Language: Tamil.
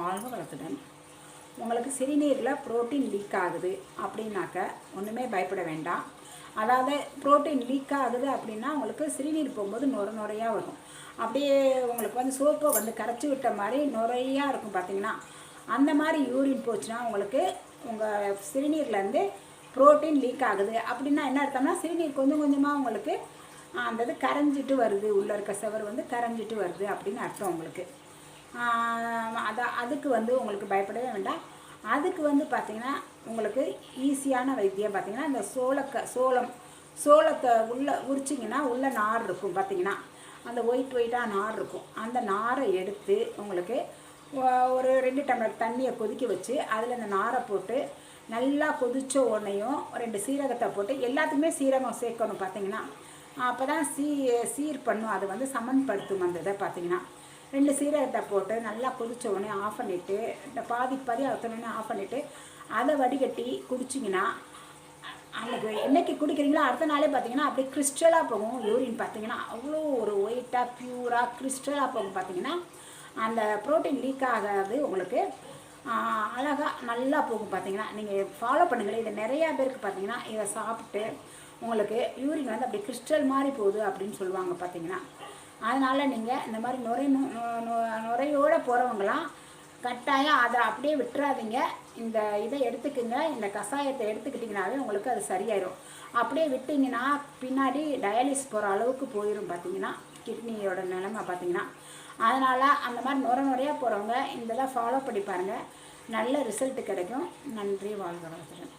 வாழ்க வளத்துடன். உங்களுக்கு சிறுநீரில் புரோட்டீன் லீக் ஆகுது அப்படின்னாக்க ஒன்றுமே பயப்பட வேண்டாம். அதாவது புரோட்டீன் லீக் ஆகுது அப்படின்னா உங்களுக்கு சிறுநீர் போகும்போது நுர நுரையாக வரும். அப்படியே உங்களுக்கு வந்து சோப்பை வந்து கரைச்சி விட்ட மாதிரி நுரையாக இருக்கும் பார்த்தீங்கன்னா அந்த மாதிரி யூரின் போச்சுன்னா உங்களுக்கு உங்கள் சிறுநீர்லேருந்து புரோட்டீன் லீக் ஆகுது. அப்படின்னா என்ன அர்த்தம்னா சிறுநீர் கொஞ்சம் கொஞ்சமாக உங்களுக்கு அந்த இது கரைஞ்சிட்டு வருது. உள்ளே இருக்க செவர் வந்து கரைஞ்சிட்டு வருது அப்படின்னு அர்த்தம் உங்களுக்கு. அதான் அதுக்கு வந்து உங்களுக்கு பயப்படவே வேண்டாம். அதுக்கு வந்து பார்த்திங்கன்னா உங்களுக்கு ஈஸியான வைத்தியம் பார்த்திங்கன்னா இந்த சோளக்க சோளம் சோளத்தை உள்ளே உரிச்சிங்கன்னா உள்ள நார் இருக்கும் பார்த்திங்கன்னா அந்த ஒயிட் ஒயிட்டாக நார் இருக்கும். அந்த நாரை எடுத்து உங்களுக்கு ஒரு ரெண்டு டம்ளர் தண்ணியை கொதிக்க வச்சு அதில் அந்த நாரை போட்டு நல்லா கொதித்த உடனேயும் ரெண்டு சீரகத்தை போட்டு எல்லாத்துக்குமே சீரகம் சேர்க்கணும் பார்த்திங்கன்னா அப்போ தான் சீ சீர் பண்ணும். அது வந்து சமன்படுத்தும் அந்த இதை பார்த்திங்கன்னா ரெண்டு சீரகத்தை போட்டு நல்லா கொதிச்ச உடனே ஆஃப் பண்ணிவிட்டு இந்த பாதி பாதி ஊற்றணுன்னு ஆஃப் பண்ணிவிட்டு அதை வடிகட்டி குடிச்சிங்கன்னா அன்றைக்கி என்றைக்கு குடிக்கிறீங்களோ அடுத்த நாளே பார்த்தீங்கன்னா அப்படியே கிறிஸ்டலாக போகும். யூரின் பார்த்தீங்கன்னா அவ்வளோ ஒரு ஒயிட்டாக ப்யூராக கிறிஸ்டலாக போகும் பார்த்தீங்கன்னா அந்த ப்ரோட்டீன் லீக் ஆகாது உங்களுக்கு. அழகாக நல்லா போகும் பார்த்தீங்கன்னா. நீங்கள் ஃபாலோ பண்ணுங்களேன். இதை நிறையா பேருக்கு பார்த்தீங்கன்னா இதை சாப்பிட்டு உங்களுக்கு யூரின் வந்து அப்படி கிறிஸ்டல் மாதிரி போகுது அப்படின்னு சொல்லுவாங்க பார்த்தீங்கன்னா. அதனால் நீங்கள் இந்த மாதிரி நுரை நு- நுரையோடு போகிறவங்களாம் கட்டாயம் அதை அப்படியே விட்டுறாதீங்க. இந்த இதை எடுத்துக்குங்க. இந்த கஷாயத்தை எடுத்துக்கிட்டிங்கனாவே உங்களுக்கு அது சரியாயிடும் அப்படியே விட்டிங்கன்னா பின்னாடி டயாலிஸ் போகிற அளவுக்கு போயிடும் பார்த்தீங்கன்னா கிட்னியோட நிலைமை பார்த்தீங்கன்னா அதனால் அந்த மாதிரி நுர நுறையாக போகிறவங்க இதெல்லாம் ஃபாலோ பண்ணி பாருங்கள் நல்ல ரிசல்ட் கிடைக்கும். நன்றி வாழ்க வளர்த்துறேன்